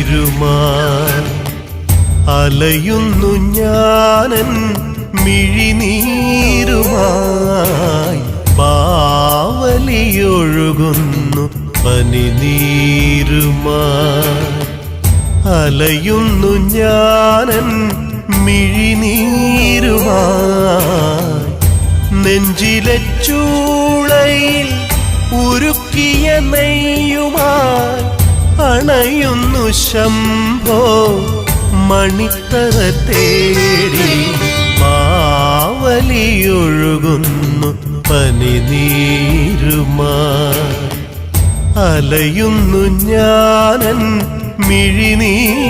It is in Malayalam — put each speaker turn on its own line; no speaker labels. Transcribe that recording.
പനിനീരുമായി അലയുന്നു ഞാനൻ മിഴിനീരുമായി ബാവലിയൊഴുകുന്നു നീരുമാ അലയുന്നു ഞാനൻ മിഴിനീരുമായി നെഞ്ചിലെ ചൂളയിൽ ഉരുക്കിയ നെയ്യുമായി അണയുന്നു ശംഭോ മണിത്തറ തേടി മാവലിയൊഴുകുന്നു പനിനീരുമാ. അലയുന്നു ഞാനൻ മിഴിനീരുമായി